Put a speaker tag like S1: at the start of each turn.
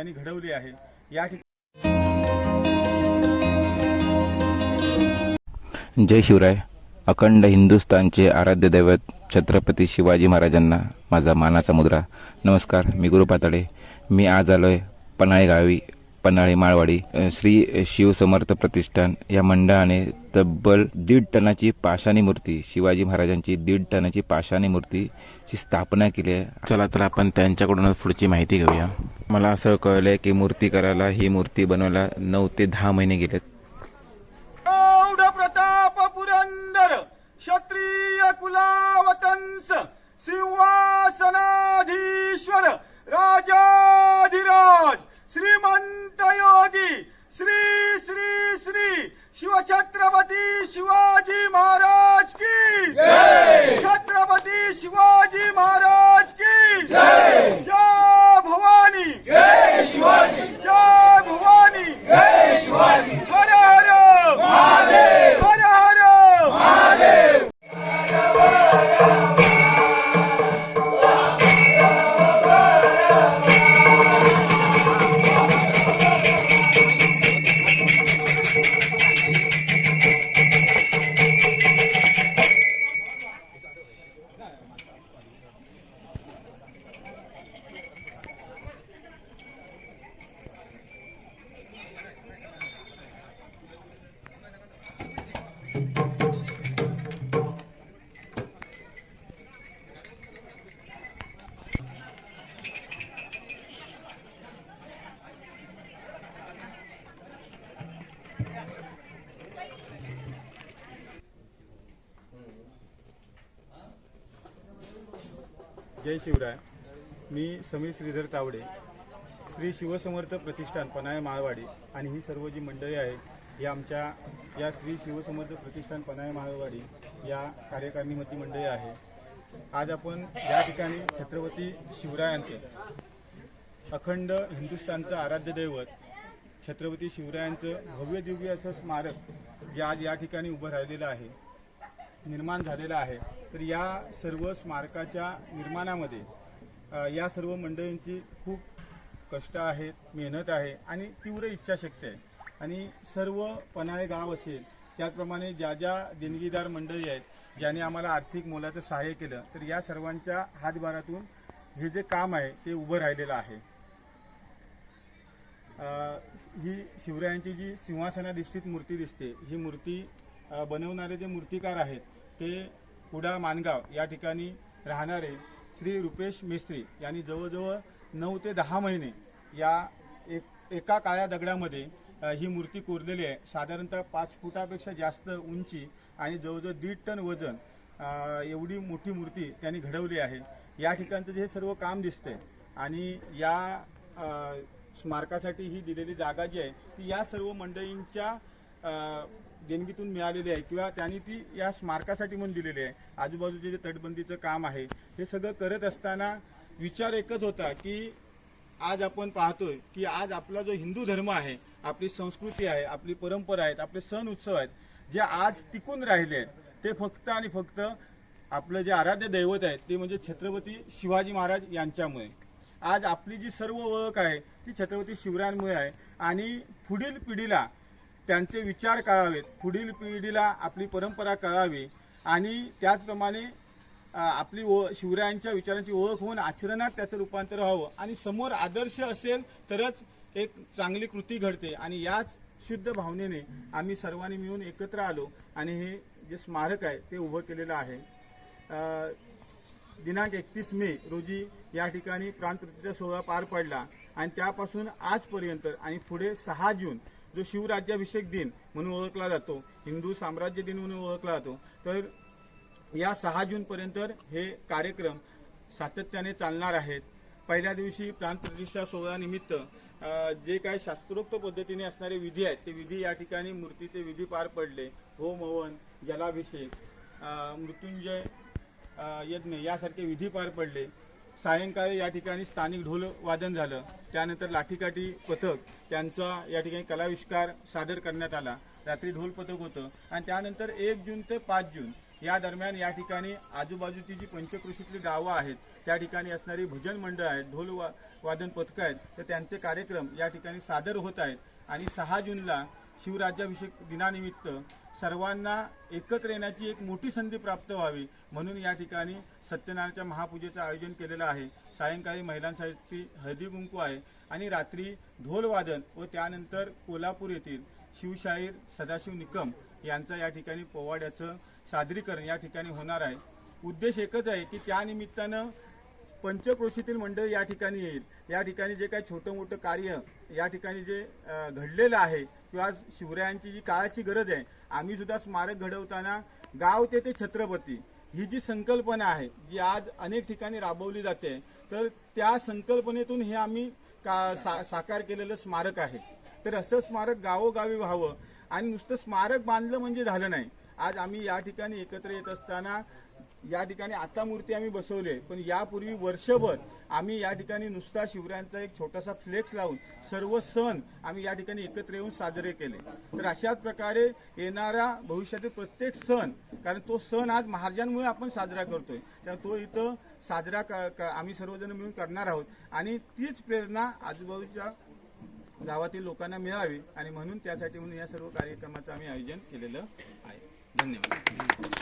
S1: त्यांनी घडवली आहे. या ठिकाणी
S2: जय शिवराय. अखंड हिंदुस्थानचे आराध्य दैवत छत्रपती शिवाजी महाराजांना माझा मानाचा मुद्रा. नमस्कार मी गुरु पातळे. मी आज आलोय पन्हाळे गावी पन्हाळे माळवाडी श्री शिवसमर्थ प्रतिष्ठान या मंडळाने तब्बल दीड टनाची पाषाणी मूर्ती शिवाजी महाराजांची दीड टनाची पाषाणी मूर्तीची स्थापना केली आहे. चला तर आपण त्यांच्याकडूनच पुढची माहिती घेऊया. मला असं कळलंय की मूर्ती करायला ही मूर्ती बनवायला नऊ ते दहा महिने गेलेत.
S1: प्रताप पुरंदर क्षत्रिय कुलावतंस सिंहासनाधीश्वर राजाधिराज श्रीमंत योगी श्री श्री श्री शिवछत्रपती शिवाजी महाराज की छत्रपती शिवाजी महाराज की जय। जय शिवराय. मी समीर श्रीधर तावडे. श्री शिवसमर्थ प्रतिष्ठान पनाय माळवाडी आणि ही सर्व जी मंडळी आहेत ही आमच्या या श्री शिवसमर्थ प्रतिष्ठान पनाय माळवाडी या कार्यकारिणीमधली मंडळी आहे आज आपण या ठिकाणी छत्रपती शिवरायांचं अखंड हिंदुस्थानचं आराध्य दैवत छत्रपती शिवरायांचं भव्य दिव्य असं स्मारक जे आज या ठिकाणी उभं राहिलेलं आहे निर्माण झालेला आहे. तर या सर्व स्मारकाच्या निर्माणामध्ये या सर्व मंडळींची खूप कष्ट आहेत मेहनत आहे आणि तीव्र इच्छाशक्ती आहे. आणि सर्व पन्हाळे गाव असेल त्याचप्रमाणे ज्या ज्या देणगीदार मंडळी आहेत ज्यांनी आम्हाला आर्थिक मोलाचं सहाय्य केलं तर या सर्वांच्या हातभारातून हे जे काम आहे ते उभं राहिलेलं आहे. ही शिवरायांची जी सिंहासनाधिष्ठित मूर्ती दिसते ही मूर्ती बनवणारे जे मूर्तिकार आहेत ते कुडा मानगाव या ठिकाणी राहणारे श्री रुपेश मिस्त्री यांनी जवळजवळ नऊ ते दहा महिने या एक एका काळ्या दगडामध्ये ही मूर्ती कोरलेली आहे. साधारणतः पाच फुटापेक्षा जास्त उंची आणि जवळजवळ दीड टन वजन एवढी मोठी मूर्ती त्यांनी घडवली आहे. या ठिकाणचं जे हे सर्व काम दिसतंय आणि या स्मारकासाठी ही दिलेली जागा जी आहे ती या सर्व मंडळींच्या देणगीतून मिळालेली आहे किंवा त्यांनी ती या स्मारकासाठी म्हणून दिलेली आहे. आजूबाजूचे जे तटबंदीचं काम आहे हे सगळं करत असताना विचार एकच होता की आज आपण पाहतोय की आज आपला जो हिंदू धर्म आहे आपली संस्कृती आहे आपली परंपरा आहेत आपले सण उत्सव आहेत जे आज टिकून राहिले आहेत ते फक्त आणि फक्त आपलं जे आराध्य दैवत आहे ते म्हणजे छत्रपती शिवाजी महाराज यांच्यामुळे. आज आपली जी सर्व ओळख आहे ती छत्रपती शिवरायांमुळे आहे आणि पुढील पिढीला त्यांचे विचार कळावेत पुढील पिढीला आपली परंपरा कळावी आणि त्याचप्रमाणे आपली ओ शिवरायांच्या विचारांची ओळख होऊन आचरणात त्याचं रूपांतर व्हावं. आणि समोर आदर्श असेल तरच एक चांगली कृती घडते. आणि याच शुद्ध भावनेने आम्ही सर्वांनी मिळून एकत्र आलो आणि हे जे स्मारक आहे ते उभं केलेलं आहे. दिनांक एकतीस मे रोजी या ठिकाणी प्राणप्रतिष्ठा सोहळा पार पडला आणि त्यापासून आजपर्यंत आणि पुढे सहा जून जो शिवराज्याभिषेक दिन म्हणून ओळखला जातो हिंदू साम्राज्य दिन म्हणून ओळखला जातो तर या सहा जूनपर्यंत हे कार्यक्रम सातत्याने चालणार आहेत. पहिल्या दिवशी प्राणप्रतिष्ठा सोहळ्यानिमित्त जे काही शास्त्रोक्त पद्धतीने असणारे विधी आहेत ते विधी या ठिकाणी मूर्तीचे विधी पार पडले. होम हवन जलाभिषेक मृत्युंजय यज्ञ यासारखे विधी पार पडले. सायंकाळी या ठिकाणी स्थानिक ढोल वादन झालं. त्यानंतर लाठीकाठी पथक त्यांचा या ठिकाणी कलाविष्कार सादर करण्यात आला. रात्री ढोल पथक होतं. आणि त्यानंतर एक जून ते पाच जून या दरम्यान या ठिकाणी आजूबाजूची जी पंचकृषीतली गावं आहेत त्या ठिकाणी असणारी भजन मंडळ आहेत ढोल वा वादन पथकं आहेत तर त्यांचे कार्यक्रम या ठिकाणी सादर होत आहेत. आणि सहा जूनला शिवराज्याभिषेक दिनानिमित्त सर्वांना एकत्र येण्याची एक मोठी संधी प्राप्त व्हावी म्हणून या ठिकाणी सत्यनारायणच्या महापूजेचं आयोजन केलेलं आहे. सायंकाळी महिलांसाठी हळदी कुंकू आहे आणि रात्री ढोलवादन व त्यानंतर कोल्हापूर येथील शिवशाहीर सदाशिव निकम यांचं या ठिकाणी पोवाड्याचं सादरीकरण या ठिकाणी होणार आहे. उद्देश एकच आहे की त्यानिमित्तानं पंचक्रोशीतील मंडळ या ठिकाणी येईल. या ठिकाणी जे काही छोटं मोठं कार्य या ठिकाणी जे घडलेलं आहे किंवा आज शिवरायांची जी काळाची गरज आहे आम्ही सुद्धा स्मारक घडवताना गाव ते ते छत्रपती ही जी संकल्पना आहे जी आज अनेक ठिकाणी राबवली जाते तर त्या संकल्पनेतून हे आम्ही का सा साकार केलेलं स्मारक आहे. तर असं स्मारक गावोगावी व्हावं आणि नुसतं स्मारक बांधलं म्हणजे झालं नाही. आज आम्ही या ठिकाणी एकत्र येत असताना या ठिकाणी आता मूर्ती आम्ही बसवली आहे पण यापूर्वी वर्षभर आम्ही या ठिकाणी नुसता शिवरायांचा एक छोटासा फ्लेक्स लावून सर्व सण आम्ही या ठिकाणी एकत्र येऊन साजरे केले. तर अशाच प्रकारे येणारा भविष्यातील प्रत्येक सण कारण तो सण आज महाराजांमुळे आपण साजरा करतोय तर तो इथं साजरा क- आम्ही सर्वजण मिळून करणार आहोत. आणि तीच प्रेरणा आजूबाजूच्या गावातील लोकांना मिळावी आणि म्हणून त्यासाठी म्हणून या सर्व कार्यक्रमाचं आम्ही आयोजन केलेलं आहे. धन्यवाद.